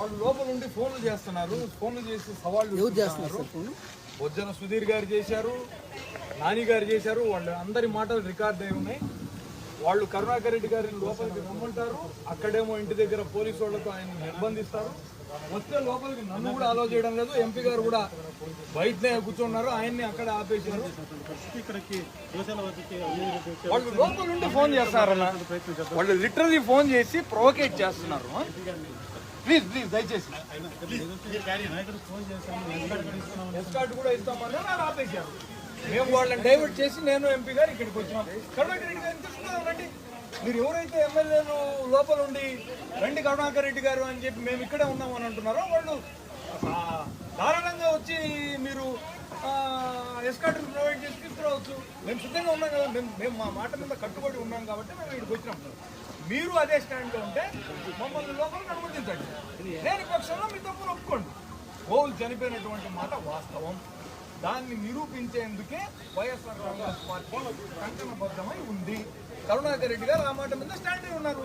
వాళ్ళు లోపల ఉండి ఫోన్లు చేస్తున్నారు. ఫోన్లు చేసి సవాళ్ళు ఎవరు చేస్తున్నారు. విసురుతున్నారు. సార్ ఫోన్ బొజ్జన సుధీర్ గారు చేశారు నాని గారు చేశారు వాళ్ళు అందరి మాటలు రికార్డ్ అయి ఉన్నాయి. వాళ్ళు కరుణాకర్ రెడ్డి గారిని లోపలికి రమ్మంటారు. అక్కడేమో ఇంటి దగ్గర పోలీసు వాళ్ళతో ఆయన నిర్బంధిస్తారు. వస్తే లోపలికి నన్ను కూడా అలో చేయడం లేదు. ఎంపీ గారు కూడా బయటనే కూర్చున్నారు. ఆయన్ని అక్కడ ఆపేశారు. వాళ్ళు లోపల నుండి ఫోన్ చేస్తారన్న. వాళ్ళు లిటరలీ ఫోన్ చేసి ప్రొవోకేట్ చేస్తున్నారు. ప్లీజ్ ప్లీజ్ దయచేసి. ఎస్కార్ట్ కూడా ఇస్తామని నాకు ఆపేశారు. మేము వాళ్ళని డైవర్ట్ చేసి నేను ఎంపీ గారు ఇక్కడికి వచ్చినాం. కరుణాకర్ రెడ్డి గారు తీసుకున్నాం రండి మీరు ఎవరైతే ఎమ్మెల్యేలు లోపల ఉండి రండి కరుణాకర్ రెడ్డి గారు అని చెప్పి మేము ఇక్కడే ఉన్నాం అని అంటున్నారో వాళ్ళు ఆ, దారుణంగా వచ్చి మీరు ప్రొవైడ్ చేసి తీసుకురావచ్చు మేము సిద్ధంగా ఉన్నాం కదా మేము మేము మా మాట మీద కట్టుబడి ఉన్నాం కాబట్టి మేము ఇక్కడికి వచ్చినాం. మీరు అదే స్టాండ్లో ఉంటే మమ్మల్ని లోపలికి అనుమతించండి. లేని పక్షంలో మీ తప్పులు ఒప్పుకోండి. గోవులు చనిపోయినటువంటి మాట వాస్తవం. దాన్ని నిరూపించేందుకే వైఎస్ఆర్ కాంగ్రెస్ పార్టీ కంకణబద్ధమై ఉంది. కరుణాకర్ రెడ్డి గారు ఆ మాట మీద స్టాండ్ అయి ఉన్నారు.